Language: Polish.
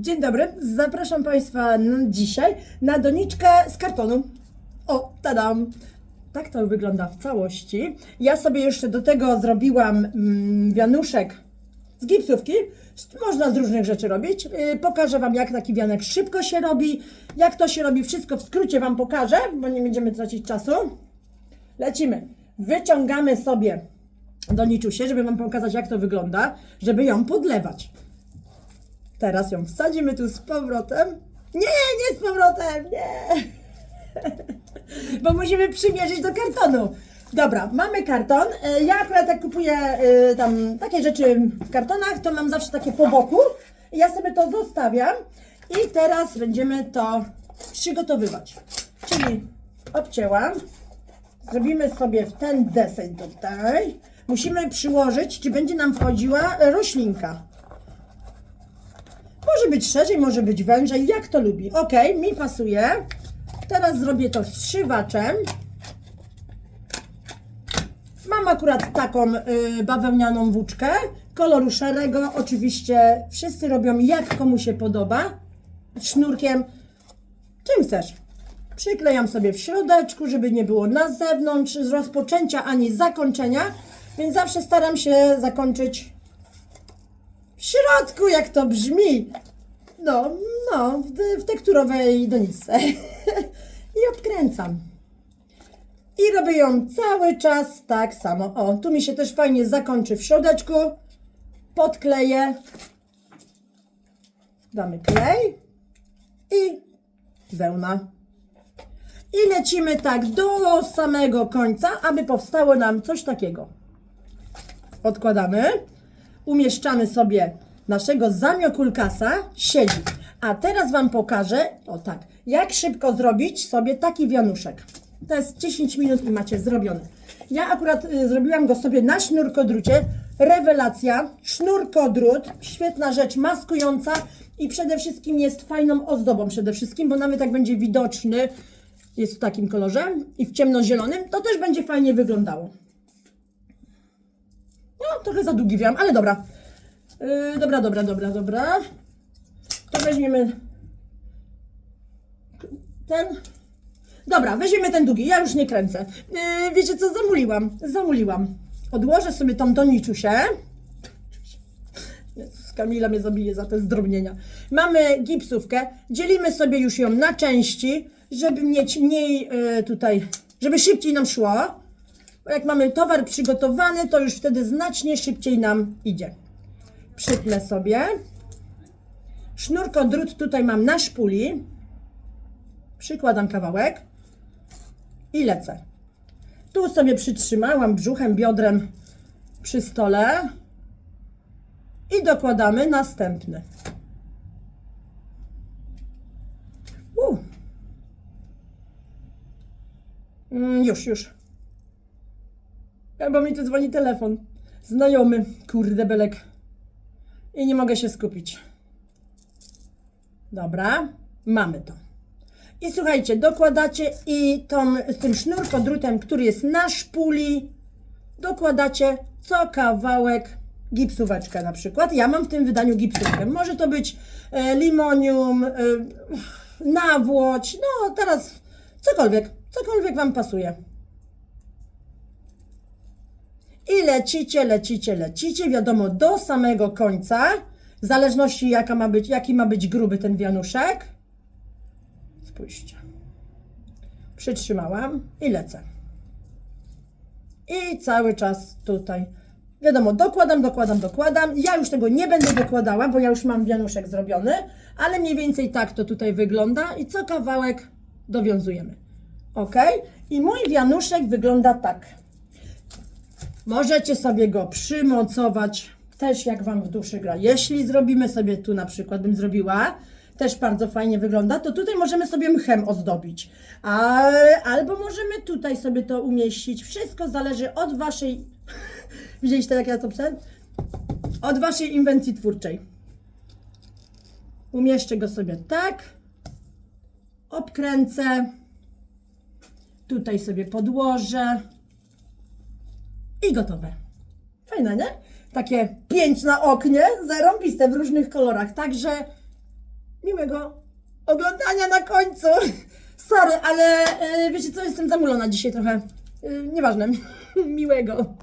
Dzień dobry, zapraszam Państwa dzisiaj na doniczkę z kartonu. O, tadam! Tak to wygląda w całości. Ja sobie jeszcze do tego zrobiłam mm, wianuszek z gipsówki. Można z różnych rzeczy robić. Yy, pokażę Wam, jak taki wianek szybko się robi. Jak to się robi, wszystko w skrócie Wam pokażę, bo nie będziemy tracić czasu. Lecimy. Wyciągamy sobie doniczusię, żeby Wam pokazać, jak to wygląda, żeby ją podlewać. Teraz ją wsadzimy tu z powrotem. Nie, nie z powrotem, nie. Bo musimy przymierzyć do kartonu. Dobra, mamy karton. E, Ja akurat jak kupuję e, tam takie rzeczy w kartonach, to mam zawsze takie po boku. Ja sobie to zostawiam. I teraz będziemy to przygotowywać. Czyli obcięłam. Zrobimy sobie w ten deseń tutaj. Musimy przyłożyć, czy będzie nam wchodziła roślinka. Może być szerzej, może być wężej, jak to lubi. Ok, mi pasuje. Teraz zrobię to strzywaczem. Mam akurat taką y, bawełnianą włóczkę koloru szarego. Oczywiście wszyscy robią jak komu się podoba. Sznurkiem. Czym chcesz? Przyklejam sobie w środeczku, żeby nie było na zewnątrz rozpoczęcia ani zakończenia. Więc zawsze staram się zakończyć w środku, jak to brzmi. No, no, w, w tekturowej doniczce. I odkręcam. I robię ją cały czas tak samo. O, tu mi się też fajnie zakończy w środeczku. Podkleję. Damy klej. I wełna. I lecimy tak do samego końca, aby powstało nam coś takiego. Odkładamy umieszczamy sobie naszego zamiokulkasa, siedzi. A teraz Wam pokażę, o tak, jak szybko zrobić sobie taki wianuszek. To jest 10 minut i macie zrobiony. Ja akurat y, zrobiłam go sobie na sznurkodrucie. Rewelacja, sznurkodrut, świetna rzecz, maskująca i przede wszystkim jest fajną ozdobą przede wszystkim, bo nawet jak będzie widoczny, jest w takim kolorze i w ciemnozielonym, to też będzie fajnie wyglądało. Trochę za długi wiem, ale dobra. Yy, dobra, dobra, dobra, dobra. To weźmiemy ten. Dobra, weźmiemy ten długi. Ja już nie kręcę. Yy, wiecie co? Zamuliłam. Zamuliłam. Odłożę sobie tą doniczusię. Kamila mnie zabije za te zdrobnienia. Mamy gipsówkę. Dzielimy sobie już ją na części, żeby mieć mniej yy, tutaj, żeby szybciej nam szło. Bo jak mamy towar przygotowany, to już wtedy znacznie szybciej nam idzie. Przytnę sobie. Sznurko drut tutaj mam na szpuli. Przykładam kawałek i lecę. Tu sobie przytrzymałam brzuchem, biodrem przy stole i dokładamy następny. U. Mm, już, już. Bo mi tu dzwoni telefon. Znajomy, kurde belek. I nie mogę się skupić. Dobra, mamy to. I słuchajcie, dokładacie i tą, tym sznurkodrutem, który jest na szpuli, dokładacie co kawałek gipsóweczkę na przykład. Ja mam w tym wydaniu gipsówkę. Może to być e, limonium, e, nawłoć, no teraz cokolwiek, cokolwiek Wam pasuje. I lecicie, lecicie, lecicie, wiadomo, do samego końca, w zależności jaka ma być, jaki ma być gruby ten wianuszek. Spójrzcie. Przytrzymałam i lecę. I cały czas tutaj. Wiadomo, dokładam, dokładam, dokładam. Ja już tego nie będę dokładała, bo ja już mam wianuszek zrobiony, ale mniej więcej tak to tutaj wygląda i co kawałek dowiązujemy. Ok? I mój wianuszek wygląda tak. Możecie sobie go przymocować też jak Wam w duszy gra. Jeśli zrobimy sobie tu na przykład, bym zrobiła, też bardzo fajnie wygląda, to tutaj możemy sobie mchem ozdobić. A, albo możemy tutaj sobie to umieścić. Wszystko zależy od Waszej... Widzieliście jak ja to przed? Od Waszej inwencji twórczej. Umieszczę go sobie tak. Obkręcę. Tutaj sobie podłożę. I gotowe. Fajne, nie? Takie pięć na oknie, zarąbiste w różnych kolorach. Także miłego oglądania na końcu. Sorry, ale y, wiecie co, jestem zamulona dzisiaj trochę. Y, nieważne. miłego.